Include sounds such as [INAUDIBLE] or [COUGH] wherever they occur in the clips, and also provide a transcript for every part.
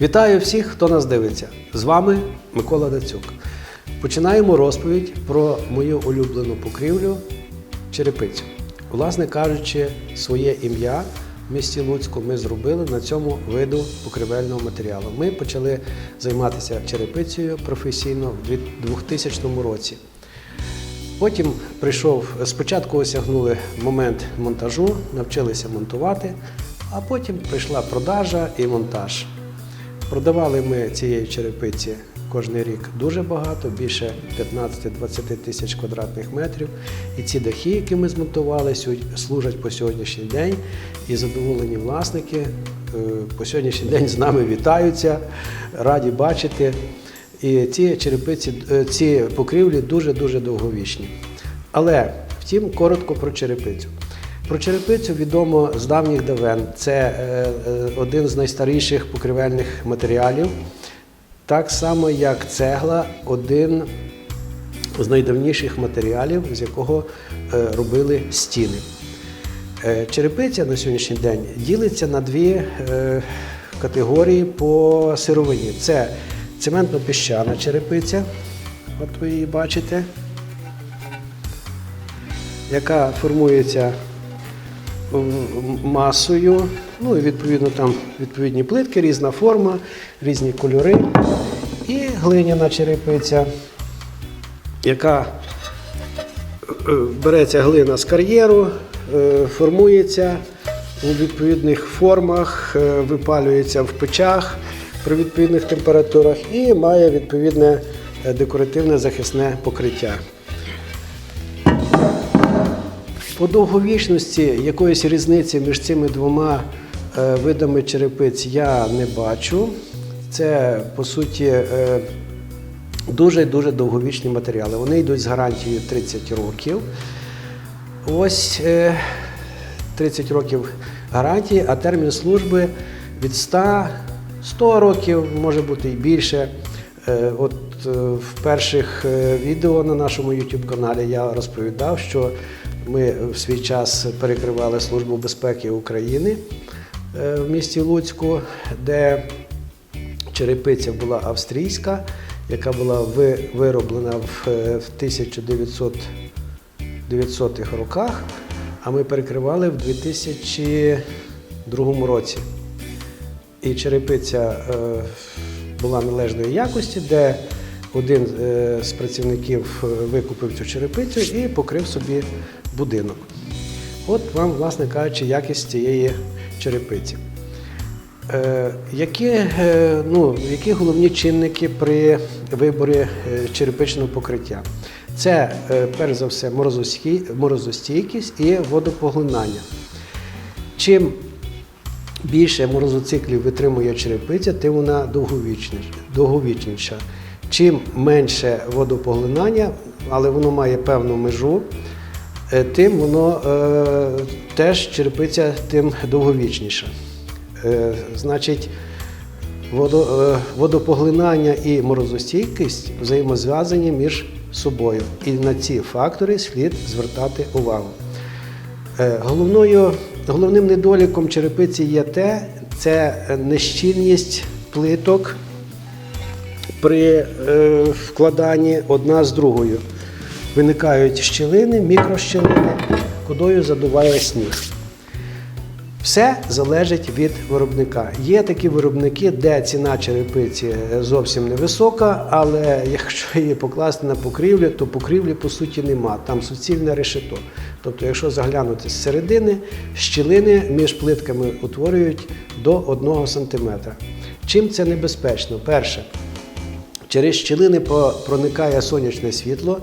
Вітаю всіх, хто нас дивиться. З вами Микола Дацюк. Починаємо розповідь про мою улюблену покрівлю черепицю. Власне кажучи, своє ім'я в місті Луцьку ми зробили на цьому виду покривельного матеріалу. Ми почали займатися черепицею професійно в 2000 році. Потім прийшов, спочатку осягнули момент монтажу, навчилися монтувати, а потім прийшла продажа і монтаж. Продавали ми цієї черепиці кожен рік дуже багато, більше 15-20 тисяч квадратних метрів. І ці дахи, які ми змонтували, служать по сьогоднішній день. І задоволені власники е, по сьогоднішній день з нами вітаються, раді бачити. І ці черепиці, е, ці покрівлі дуже-дуже довговічні. Але втім, коротко про черепицю. Про черепицю відомо з давніх давен. Це е, е, один з найстаріших покривельних матеріалів. Так само, як цегла, один з найдавніших матеріалів, з якого е, робили стіни. Черепиця на сьогоднішній день ділиться на дві категорії по сировині. Це цементно-піщана черепиця, от ви її бачите, яка формується масою, ну і відповідно там відповідні плитки, різна форма, різні кольори. І глиняна черепиця, яка е, береться глина з кар'єру, е, формується у відповідних формах, е, випалюється в печах при відповідних температурах і має відповідне декоративне захисне покриття. По довговічності якоїсь різниці між цими двома е, видами черепиць я не бачу. Це, по суті, е, дуже дуже довговічні матеріали. Вони йдуть з гарантією 30 років. Ось е, 30 років гарантії, а термін служби від 100, 100 років, може бути і більше. Е, От е, в перших е, відео на нашому YouTube каналі я розповідав, що ми в свій час перекривали Службу безпеки України е, в місті Луцьку, де черепиця була австрійська, яка була вироблена в е, 1900 900-х роках, а ми перекривали в 2002 році. І черепиця е, була належної якості, де один е, з працівників е, викупив цю черепицю і покрив собі будинок. От вам, власне кажучи, якість цієї черепиці. Е, Які, ну, які головні чинники при виборі черепичного покриття? Це, перш за все, морозостійкість і водопоглинання. Чим більше морозоциклів витримує черепиця, тим вона довговічніша. Чим менше водопоглинання, але воно має певну межу, е, тим воно е, теж черепиця тим довговічніша. Е, значить, водо, е, водопоглинання і морозостійкість взаємозв'язані між собою. І на ці фактори слід звертати увагу. Е, Головною, головним недоліком черепиці є те, це нещільність плиток при е, вкладанні одна з другою. Виникають щілини, мікрощілини, кудою задуває сніг. Все залежить від виробника. Є такі виробники, де ціна черепиці зовсім невисока, але якщо її покласти на покрівлю, то покрівлі по суті нема. Там суцільне решето. Тобто, якщо заглянути з середини, щілини між плитками утворюють до 1 см. Чим це небезпечно? Перше, Через щілини проникає сонячне світло,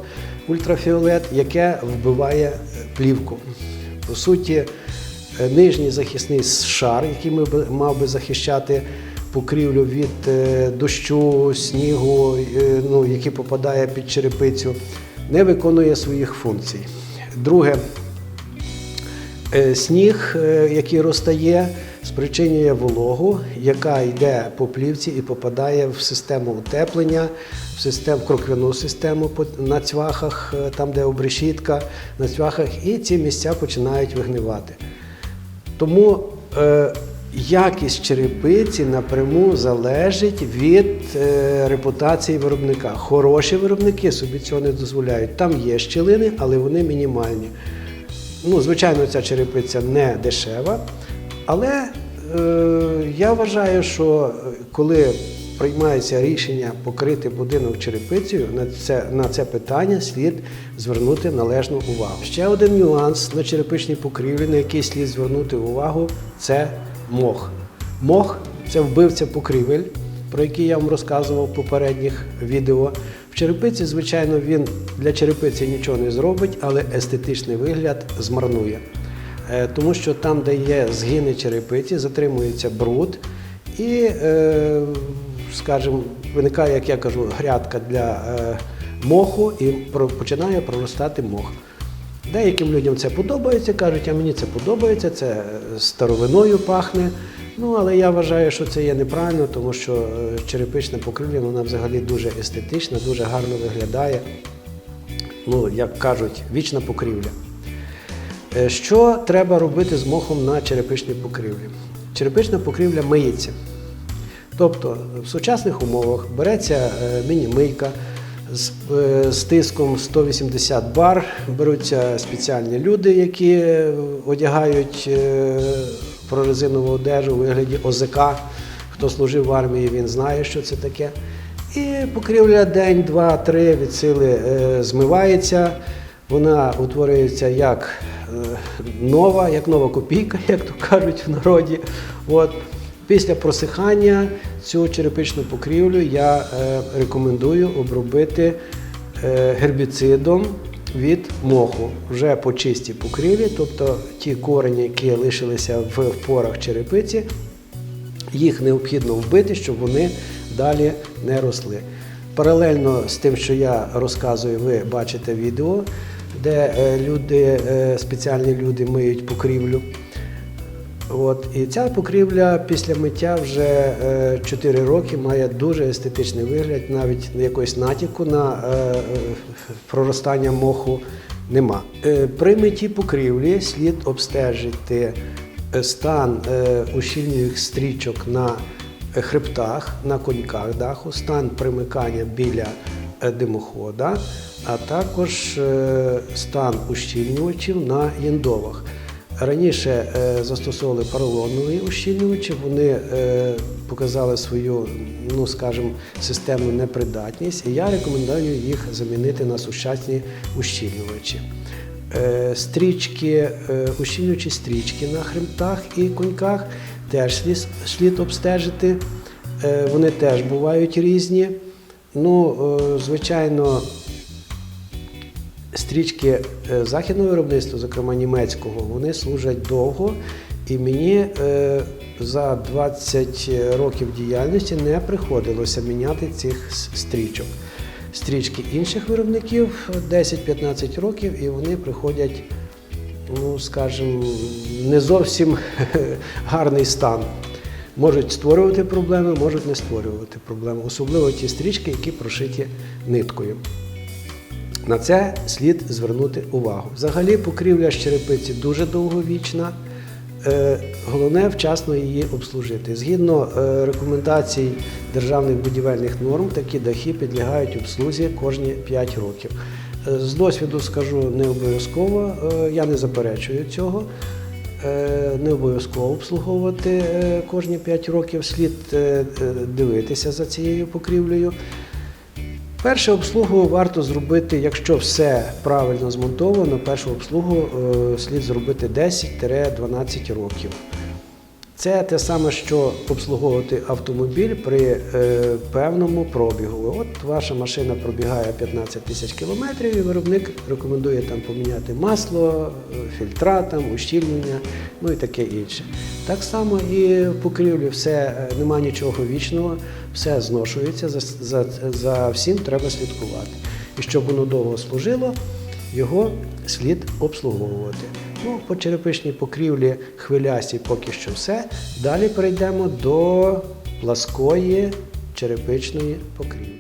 ультрафіолет, яке вбиває е, плівку. По суті, е, нижній захисний шар, який мав би захищати покрівлю від е, дощу, снігу, ну, який попадає під черепицю, не виконує своїх функцій. Друге, Сніг, який розтає, спричинює вологу, яка йде по плівці і попадає в систему утеплення, в систему кроквяну систему на цвяхах, е, там де обрешітка, на цвяхах, і ці місця починають вигнивати. Тому е, якість черепиці напряму залежить від е, репутації виробника. Хороші виробники собі цього не дозволяють. Там є щілини, але вони мінімальні. Ну, звичайно, ця черепиця не дешева, але я вважаю, що е, коли приймається рішення покрити будинок черепицею, на це, на це питання слід звернути належну увагу. Ще один нюанс на черепичній покрівлі, на який слід звернути увагу, це мох. Мох це вбивця покрівель, про який я вам розказував в попередніх відео. В черепиці, звичайно, він для черепиці нічого не зробить, але естетичний вигляд змарнує. Е, Тому що там, де є згини черепиці, затримується бруд і, е, скажімо, виникає, як я кажу, грядка для е, моху і починає проростати мох. Деяким людям це подобається, кажуть, а мені це подобається, це старовиною пахне. Ну, але я вважаю, що це є неправильно, тому що е, черепична покрівля вона взагалі дуже естетична, дуже гарно виглядає. Ну, як кажуть, вічна покрівля. Е, Що треба робити з мохом на черепичній покрівлі? Черепична покрівля миється. Тобто в сучасних умовах береться е, міні-мийка з, е, тиском 180 бар, беруться спеціальні люди, які одягають прорезинову одежу у вигляді ОЗК. Хто служив в армії, він знає, що це таке. І покрівля день, два, три від сили змивається. Вона утворюється як нова, як нова копійка, [LAUGHS] як то кажуть в народі. От. Після просихання цю черепичну покрівлю я е, рекомендую обробити е, гербіцидом від моху вже по чистій покрівлі, тобто ті корені, які лишилися в порах черепиці, їх необхідно вбити, щоб вони далі не росли. Паралельно з тим, що я розказую, ви бачите відео, де е, люди, е, спеціальні люди миють покрівлю. От, і ця покрівля після миття вже е, 4 роки має дуже естетичний вигляд, навіть якогось натяку на е, е, проростання моху нема. Е, при митті покрівлі слід обстежити е, стан е, ущільнюючих стрічок на е, хребтах, на коньках даху, стан примикання біля е, димохода, а також е, стан ущільнювачів на єндовах. Раніше е, застосовували поролонові ущільнювачі, вони е, показали свою, ну скажімо, системну непридатність, і я рекомендую їх замінити на сучасні ущільнювачі. Стрічки, ущільнювачі стрічки на хребтах і коньках теж слід, обстежити. Вони теж бувають різні. Ну, звичайно, стрічки е, західного виробництва, зокрема німецького, вони служать довго. І мені е, за 20 років діяльності не приходилося міняти цих стрічок. Стрічки інших виробників 10-15 років, і вони приходять, ну скажімо, не зовсім [LAUGHS] гарний стан. Можуть створювати проблеми, можуть не створювати проблеми, особливо ті стрічки, які прошиті ниткою. На це слід звернути увагу. Взагалі, покрівля з черепиці дуже довговічна. Е, Головне вчасно її обслужити. Згідно е, рекомендацій державних будівельних норм, такі дахи підлягають обслузі кожні 5 років. Е, З досвіду скажу не обов'язково, я не заперечую цього. Не обов'язково обслуговувати кожні 5 років, слід дивитися за цією покрівлею. Першу обслугу варто зробити, якщо все правильно змонтовано, першу обслугу е, слід зробити 10-12 років. Це те саме, що обслуговувати автомобіль при е, певному пробігу. От ваша машина пробігає 15 тисяч кілометрів, і виробник рекомендує там поміняти масло, е, фільтра, там, ущільнення, ну і таке інше. Так само і в покрівлі все е, нема нічого вічного, все зношується, за, за, за всім треба слідкувати. І щоб воно довго служило, його слід обслуговувати. Ну, по черепичній покрівлі хвилясті поки що все. Далі перейдемо до пласкої черепичної покрівлі.